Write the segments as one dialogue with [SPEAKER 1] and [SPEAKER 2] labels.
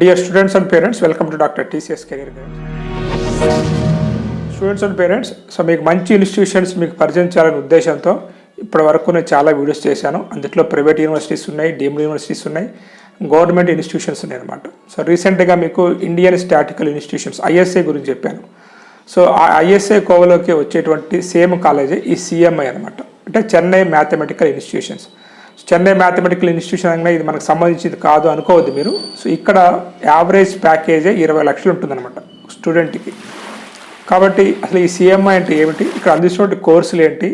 [SPEAKER 1] Dear students and parents welcome to doctor TCS career guide students and parents so మీకు మంచి institutions మీకు పరిచయం చేయాలనే ఉద్దేశంతో ఇప్పటి వరకు నేను చాలా వీడియోస్ చేశాను. అందులో ప్రైవేట్ యూనివర్సిటీస్ ఉన్నాయి డీమ్డ్ యూనివర్సిటీస్ ఉన్నాయి గవర్నమెంట్ ఇన్స్టిట్యూషన్స్ ఉన్నాయి అనమాట సో రీసెంట్గా మీకు ఇండియన్ స్టాటికల్ ఇన్స్టిట్యూషన్స్ ఐఎస్ఏ గురించి చెప్పాను. సో ఆ ఐఎస్ఏ కోవలోకి వచ్చేటువంటి సేమ్ కాలేజే ఈ సిఎంఐ అనమాట అంటే Chennai mathematical institutions Chennai mathematical institution అనగా ఇది మనకు సంబంధించింది కాదు అనుకోవద్దు మీరు. సో ఇక్కడ యావరేజ్ ప్యాకేజే ఇరవై లక్షలు ఉంటుందన్నమాట స్టూడెంట్కి. కాబట్టి అసలు ఈ సిఎంఐ అంటే ఏమిటి? ఇక్కడ అందిస్తున్న కోర్సులు ఏంటి?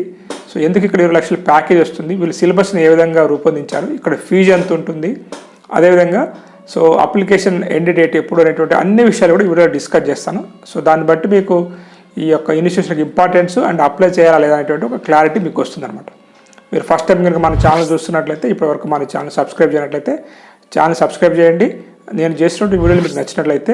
[SPEAKER 1] సో ఎందుకు ఇక్కడ ఇరవై లక్షల ప్యాకేజ్ వస్తుంది? వీళ్ళు సిలబస్ని ఏ విధంగా రూపొందించారు? ఇక్కడ ఫీజు ఎంత ఉంటుంది? అదేవిధంగా సో అప్లికేషన్ ఎండ్ డేట్ ఎప్పుడు అనేటువంటి అన్ని విషయాలు కూడా వీడియో డిస్కస్ చేస్తాను. సో దాన్ని బట్టి మీకు ఈ యొక్క ఇన్స్టిట్యూషన్కి ఇంపార్టెన్స్ అండ్ అప్లై చేయాలా లేదా అనేటువంటి ఒక క్లారిటీ మీకు వస్తుందన్నమాట. మీరు ఫస్ట్ టైం కనుక మన ఛానల్ చూస్తున్నట్లయితే ఇప్పటివరకు మన ఛానల్ సబ్స్క్రైబ్ చేయనట్లయితే ఛానల్ సబ్స్క్రైబ్ చేయండి. నేను చేస్తున్న వీడియోలు మీకు నచ్చినట్లయితే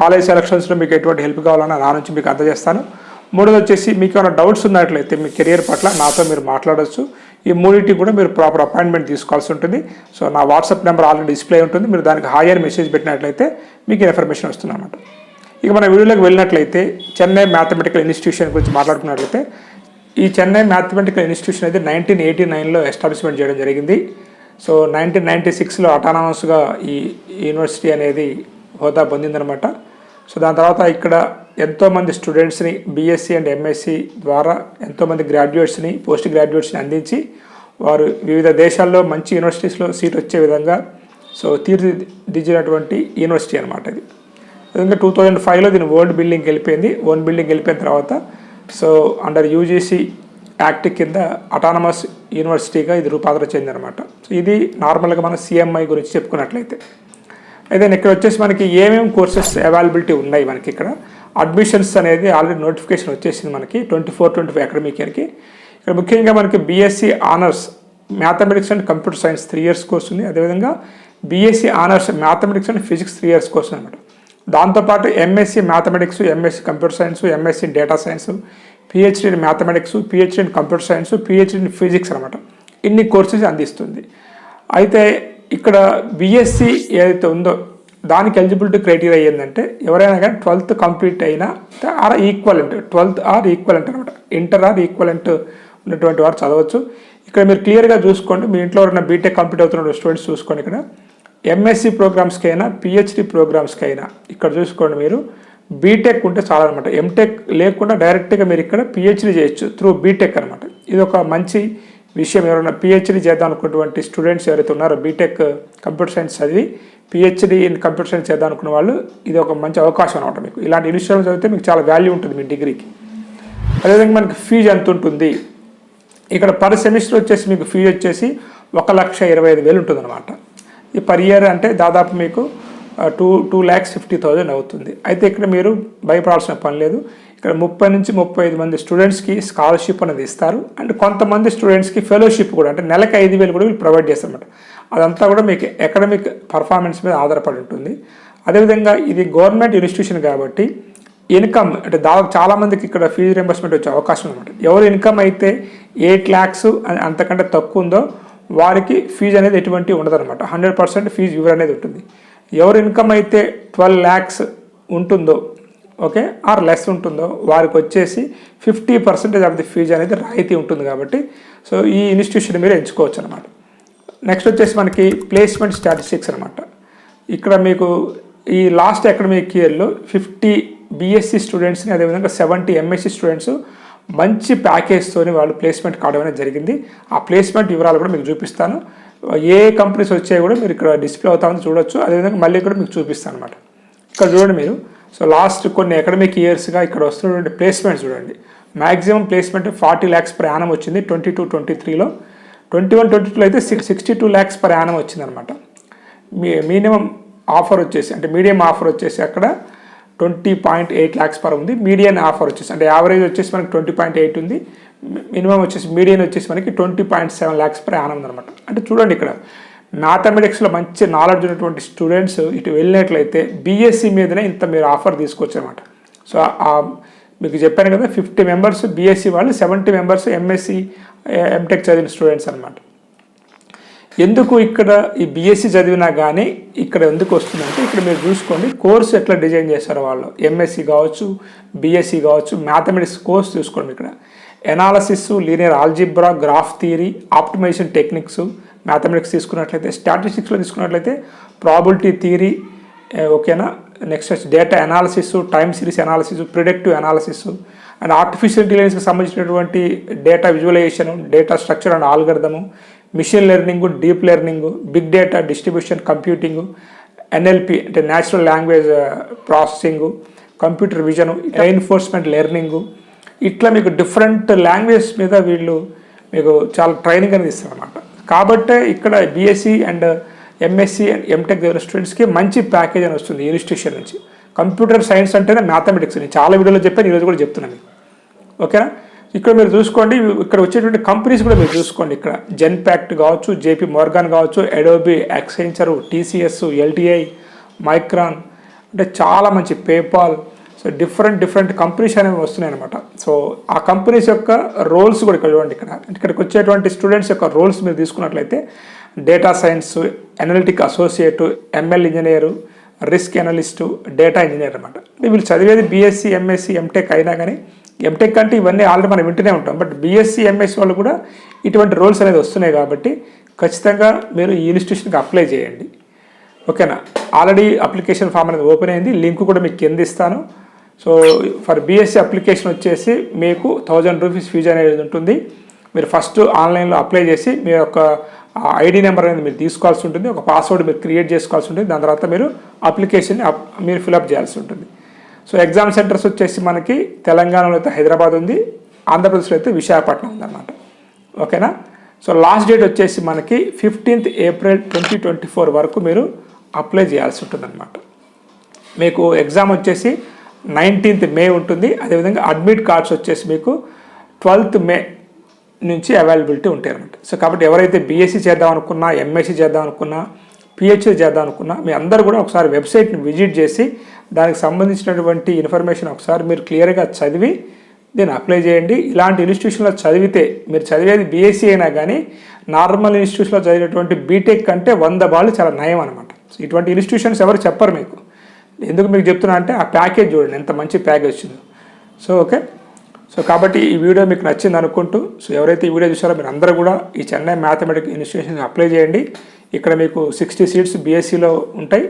[SPEAKER 1] కాలేజ్ సెలక్షన్స్లో మీకు ఎటువంటి హెల్ప్ కావాలన్నా నా నుంచి మీకు అందజేస్తాను. మూడోది వచ్చేసి మీకు ఏమైనా డౌట్స్ ఉన్నట్లయితే మీ కెరియర్ పట్ల నాతో మీరు మాట్లాడవచ్చు ఈ మూడింటికి కూడా మీరు ప్రాపర్ అపాయింట్మెంట్ తీసుకోవాల్సి ఉంటుంది. సో నా వాట్సాప్ నెంబర్ ఆల్రెడీ డిస్ప్లే ఉంటుంది. మీరు దానికి హాయర్ మెసేజ్ పెట్టినట్లయితే మీకు ఇన్ఫర్మేషన్ వస్తుంది అనమాట ఇక మన వీడియోలోకి వెళ్ళినట్లయితే చెన్నై మ్యాథమెటికల్ ఇన్స్టిట్యూషన్ గురించి మాట్లాడుకున్నట్లయితే ఈ చెన్నై మ్యాథమెటికల్ ఇన్స్టిట్యూషన్ అయితే నైన్టీన్ ఎయిటీ నైన్లో ఎస్టాబ్లిష్మెంట్ చేయడం జరిగింది. సో నైన్టీన్ నైంటీ సిక్స్లో అటానమస్గా ఈ యూనివర్సిటీ అనేది హోదా పొందిందనమాట. సో దాని తర్వాత ఇక్కడ ఎంతోమంది స్టూడెంట్స్ని బీఎస్సీ అండ్ ఎంఎస్సి ద్వారా ఎంతోమంది గ్రాడ్యుయేట్స్ని పోస్ట్ గ్రాడ్యుయేట్స్ని అందించి వారు వివిధ దేశాల్లో మంచి యూనివర్సిటీస్లో సీట్ వచ్చే విధంగా సో తీర్చిదిద్దినటువంటి యూనివర్సిటీ అనమాట ఇది. విధంగా టూ థౌజండ్ ఫైవ్లో దీని ఓల్డ్ బిల్డింగ్కి వెళ్ళిపోయింది. ఓన్ బిల్డింగ్ వెళ్ళిపోయిన తర్వాత సో అండర్ యూజీసీ యాక్ట్ కింద అటానమస్ యూనివర్సిటీగా ఇది రూపాంతరం చెందినమాట సో ఇది నార్మల్గా మనం సిఎంఐ గురించి చెప్పుకున్నట్లయితే. అయితే ఇక్కడ వచ్చేసి మనకి ఏమేమి కోర్సెస్ అవైలబిలిటీ ఉన్నాయి మనకి ఇక్కడ? అడ్మిషన్స్ అనేది ఆల్రెడీ నోటిఫికేషన్ వచ్చేసింది మనకి twenty four twenty five academic ఇయర్కి ఇక్కడ ముఖ్యంగా మనకి BSc honours mathematics and computer science three years course ఉంది. అదేవిధంగా BSc honours mathematics and physics three years course అనమాట దాంతోపాటు MSc mathematics MSc computer science MSc data science PhD in mathematics PhD in computer science PhD in physics అనమాట ఇన్ని courses అందిస్తుంది. అయితే ఇక్కడ BSc ఏదైతే ఉందో దానికి ఎలిజిబిలిటీ క్రైటీరియా ఏంటంటే ఎవరైనా కానీ ట్వెల్త్ కంప్లీట్ అయినా or equivalent twelfth or equivalent అనమాట. ఇంటర్ ఆర్ ఈక్వలెంట్ ఉన్నటువంటి వారు చదవచ్చు. ఇక్కడ మీరు క్లియర్గా చూసుకోండి మీ ఇంట్లో ఎవరైనా బీటెక్ కంప్లీట్ అవుతున్న స్టూడెంట్స్ చూసుకోండి ఇక్కడ. ఎంఎస్సి ప్రోగ్రామ్స్కి అయినా పిహెచ్డి ప్రోగ్రామ్స్కి అయినా ఇక్కడ చూసుకోండి మీరు. బీటెక్ ఉంటే చాలా అనమాట. ఎంటెక్ లేకుండా డైరెక్ట్గా మీరు ఇక్కడ పిహెచ్డి చేయొచ్చు త్రూ బీటెక్ అనమాట. ఇది ఒక మంచి విషయం ఎవరైనా పిహెచ్డి చేద్దాం అనుకున్నటువంటి స్టూడెంట్స్ ఎవరైతే ఉన్నారో బీటెక్ కంప్యూటర్ సైన్స్ చదివి పిహెచ్డి ఇన్ కంప్యూటర్ సైన్స్ చేద్దాం అనుకున్న వాళ్ళు ఇది ఒక మంచి అవకాశం అనమాట మీకు. ఇలాంటి ఇన్స్టిట్యూషన్ చదివితే మీకు చాలా వాల్యూ ఉంటుంది మీ డిగ్రీకి అదేవిధంగా మనకి ఫీజు ఎంత ఉంటుంది? ఇక్కడ పర్ సెమిస్టర్ వచ్చేసి మీకు ఫీజు వచ్చేసి ఒక లక్ష ఇరవై ఐదు వేలు ఉంటుంది అనమాట ఈ పర్ ఇయర్ అంటే దాదాపు మీకు two two lakhs fifty thousand అవుతుంది. అయితే ఇక్కడ మీరు భయపడాల్సిన పని లేదు. ఇక్కడ ముప్పై నుంచి ముప్పై ఐదు మంది స్టూడెంట్స్కి స్కాలర్షిప్ అనేది ఇస్తారు. అండ్ కొంతమంది స్టూడెంట్స్కి ఫెలోషిప్ కూడా అంటే నెలకు ఐదు వేలు కూడా వీళ్ళు ప్రొవైడ్ చేస్తారన్నమాట. అదంతా కూడా మీకు అకాడమిక్ పర్ఫార్మెన్స్ మీద ఆధారపడి ఉంటుంది. అదేవిధంగా ఇది గవర్నమెంట్ ఇన్స్టిట్యూషన్ కాబట్టి ఇన్కమ్ అంటే దాదాపు చాలామందికి ఇక్కడ ఫీజు రింబర్స్మెంట్ వచ్చే అవకాశం అనమాట ఎవరు ఇన్కమ్ అయితే ఎయిట్ ల్యాక్స్ అంతకంటే తక్కువ ఉందో వారికి ఫీజు అనేది ఎటువంటి ఉండదన్నమాట. హండ్రెడ్ పర్సెంట్ ఫీజు ఇవ్వర్ అనేది ఉంటుంది. ఎవరు ఇన్కమ్ అయితే ట్వెల్వ్ ల్యాక్స్ ఉంటుందో ఓకే ఆర్ లెస్ ఉంటుందో వారికి వచ్చేసి fifty percentage of the fee అనేది రాయితీ ఉంటుంది కాబట్టి సో ఈ ఇన్స్టిట్యూషన్ మీరు ఎంచుకోవచ్చు అనమాట నెక్స్ట్ వచ్చేసి మనకి ప్లేస్మెంట్ స్టాటిస్టిక్స్ అనమాట ఇక్కడ మీకు ఈ లాస్ట్ అకాడమిక్ ఇయర్లో ఫిఫ్టీ బీఎస్సీ స్టూడెంట్స్ని అదేవిధంగా సెవెంటీ ఎంఎస్సీ స్టూడెంట్స్ మంచి ప్యాకేజ్తోని వాళ్ళు ప్లేస్మెంట్ కావడం అనేది జరిగింది. ఆ ప్లేస్మెంట్ వివరాలు కూడా మీకు చూపిస్తాను. ఏ కంపెనీస్ వచ్చాయి కూడా మీరు ఇక్కడ డిస్ప్లే అవుతామని చూడొచ్చు. అదేవిధంగా మళ్ళీ కూడా మీకు చూపిస్తాను అనమాట ఇక్కడ చూడండి మీరు. సో లాస్ట్ కొన్ని అకాడమిక్ ఇయర్స్గా ఇక్కడ వస్తున్నటువంటి ప్లేస్మెంట్ చూడండి. Maximum placement forty lakhs per annum వచ్చింది ట్వంటీ టూ ట్వంటీ త్రీలో ట్వంటీ వన్ ట్వంటీ టూలో అయితే six sixty two lakhs per annum వచ్చిందనమాట మీ మినిమం ఆఫర్ వచ్చేసి అంటే మీడియం ఆఫర్ వచ్చేసి అక్కడ twenty point eight lakhs per ఉంది. మీడియన్ ఆఫర్ వచ్చేసి అంటే యావరేజ్ వచ్చేసి మనకి ట్వంటీ పాయింట్ ఎయిట్ ఉంది. మినిమం వచ్చేసి మీడియన్ వచ్చేసి మనకి twenty point seven lakhs per ఆనందం అనమాట అంటే చూడండి ఇక్కడ మ్యాథమెటిక్స్లో మంచి నాలెడ్జ్ ఉన్నటువంటి స్టూడెంట్స్ ఇటు వెళ్ళినట్లయితే బీఎస్సీ మీదనే ఇంత మీరు ఆఫర్ తీసుకోవచ్చు అనమాట సో మీకు చెప్పాను కదా ఫిఫ్టీ మెంబర్స్ బీఎస్సీ వాళ్ళు సెవెంటీ మెంబర్స్ ఎంఎస్సి ఎంటెక్ చదివిన స్టూడెంట్స్ అనమాట ఎందుకు ఇక్కడ ఈ బీఎస్సీ చదివినా కానీ ఇక్కడ ఎందుకు వస్తుందంటే ఇక్కడ మీరు చూసుకోండి కోర్సు ఎట్లా డిజైన్ చేస్తారు వాళ్ళు? ఎంఎస్సి కావచ్చు బీఎస్సీ కావచ్చు మ్యాథమెటిక్స్ కోర్స్ చూసుకోండి ఇక్కడ. Analysis linear algebra graph theory optimisation techniques mathematics తీసుకున్నట్లయితే స్టాటిస్టిక్స్లో తీసుకున్నట్లయితే ప్రాబిలిటీ థియరీ ఓకేనా నెక్స్ట్ వచ్చి data analysis time series analysis predictive analysis and artificial ఇంటెలిజెన్స్కి సంబంధించినటువంటి data visualisation data structure and algorithm machine learning deep learning big data distribution computing NLP అంటే natural language processing computer vision enforcement learning. ఇట్లా మీకు different language మీద వీళ్ళు మీకు చాలా training అనేది ఇస్తారు అనమాట కాబట్టే ఇక్కడ BSc and MSc and MTech దగ్గర స్టూడెంట్స్కి మంచి ప్యాకేజ్ అని వస్తుంది ఇన్స్టిట్యూషన్ నుంచి. కంప్యూటర్ సైన్స్ అంటేనే మ్యాథమెటిక్స్ నేను చాలా వీడియోలో చెప్పాను ఈరోజు కూడా చెప్తున్నాను ఓకేనా? ఇక్కడ మీరు చూసుకోండి ఇక్కడ వచ్చేటువంటి కంపెనీస్ కూడా మీరు చూసుకోండి. ఇక్కడ జెన్ ప్యాక్ట్ కావచ్చు జేపీ మోర్గాన్ కావచ్చు Adobe Accenture TCS LTI Micron అంటే చాలా మంచి PayPal so different different companies అనేవి వస్తున్నాయి అనమాట సో ఆ కంపెనీస్ యొక్క రోల్స్ కూడా ఇక్కడ చూడండి ఇక్కడ. ఇక్కడికి వచ్చేటువంటి స్టూడెంట్స్ యొక్క రోల్స్ మీరు తీసుకున్నట్లయితే data science analytic associate ML engineer risk analyst data engineer అనమాట వీళ్ళు చదివేది బీఎస్సీ ఎంఎస్సీ ఎంటెక్ అయినా కానీ ఎంటెక్ అంటే ఇవన్నీ ఆల్రెడీ మనం వింటూనే ఉంటాం. బట్ బీఎస్సీ ఎంఎస్సీ వాళ్ళు కూడా ఇటువంటి రోల్స్ అనేది వస్తున్నాయి కాబట్టి ఖచ్చితంగా మీరు ఈ ఇన్స్టిట్యూషన్కి అప్లై చేయండి. ఓకేనా? ఆల్రెడీ అప్లికేషన్ ఫామ్ అనేది ఓపెన్ అయింది. లింక్ కూడా మీకు కింద ఇస్తాను. సో ఫర్ బీఎస్సీ అప్లికేషన్ వచ్చేసి మీకు థౌజండ్ రూపీస్ ఫీజు అనేది ఉంటుంది. మీరు ఫస్ట్ ఆన్లైన్లో అప్లై చేసి మీ యొక్క ఐడి నెంబర్ అనేది మీరు తీసుకోవాల్సి ఉంటుంది. ఒక పాస్వర్డ్ మీరు క్రియేట్ చేసుకోవాల్సి ఉంటుంది. దాని తర్వాత మీరు అప్లికేషన్ మీరు ఫిలప్ చేయాల్సి ఉంటుంది. సో ఎగ్జామ్ సెంటర్స్ వచ్చేసి మనకి తెలంగాణలో అయితే హైదరాబాద్ ఉంది. ఆంధ్రప్రదేశ్లో అయితే విశాఖపట్నం ఉందన్నమాట. ఓకేనా? సో లాస్ట్ డేట్ వచ్చేసి మనకి fifteenth April twenty twenty four వరకు మీరు అప్లై చేయాల్సి ఉంటుందన్నమాట. మీకు ఎగ్జామ్ వచ్చేసి నైన్టీన్త్ మే ఉంటుంది. అదేవిధంగా అడ్మిట్ కార్డ్స్ వచ్చేసి మీకు ట్వెల్త్ మే నుంచి అవైలబిలిటీ ఉంటాయి అనమాట సో కాబట్టి ఎవరైతే బీఎస్సీ చేద్దాం అనుకున్నా ఎంఎస్సీ చేద్దాం అనుకున్నా పిహెచ్డీ చేద్దాం అనుకున్నా మీ అందరూ కూడా ఒకసారి వెబ్సైట్ని విజిట్ చేసి దానికి సంబంధించినటువంటి ఇన్ఫర్మేషన్ ఒకసారి మీరు క్లియర్గా చదివి దీన్ని అప్లై చేయండి. ఇలాంటి ఇన్స్టిట్యూషన్లో చదివితే మీరు చదివేది బీఎస్సీ అయినా కానీ నార్మల్ ఇన్స్టిట్యూషన్లో చదివినటువంటి బీటెక్ కంటే వంద బాళ్ళు చాలా నయం అనమాట సో ఇటువంటి ఇన్స్టిట్యూషన్స్ ఎవరు చెప్పరు మీకు. ఎందుకు మీకు చెప్తున్నా అంటే ఆ ప్యాకేజ్ చూడండి ఎంత మంచి ప్యాకేజ్ వచ్చిందో. సో ఓకే సో కాబట్టి ఈ వీడియో మీకు నచ్చింది అనుకుంటూ సో ఎవరైతే ఈ వీడియో చూసారో మీరు అందరూ కూడా ఈ చెన్నై మ్యాథమెటిక్ ఇన్స్టిట్యూషన్ అప్లై చేయండి. ఇక్కడ మీకు సిక్స్టీ సీట్స్ బీఎస్సీలో ఉంటాయి.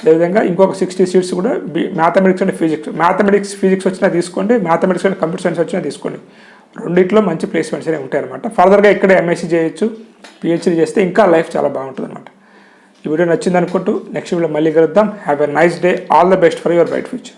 [SPEAKER 1] అదేవిధంగా ఇంకొక సిక్స్టీ సీట్స్ కూడా B mathematics and physics. Mathematics physics వచ్చినా తీసుకోండి మ్యాథమెటిక్స్ అండ్ కంప్యూటర్ సైన్స్ వచ్చినా తీసుకోండి. రెండిట్లో మంచి ప్లేస్మెంట్స్ అనేవి ఉంటాయి అనమాట ఫర్దర్గా ఇక్కడే ఎంఎస్సీ చేయొచ్చు పిహెచ్డీ చేస్తే ఇంకా లైఫ్ చాలా బాగుంటుంది అనమాట ఈ వీడియో నచ్చింది అనుకుంటూ నెక్స్ట్ వీడియో మళ్ళీ కలుద్దాం. Have a nice day all the best for your bright future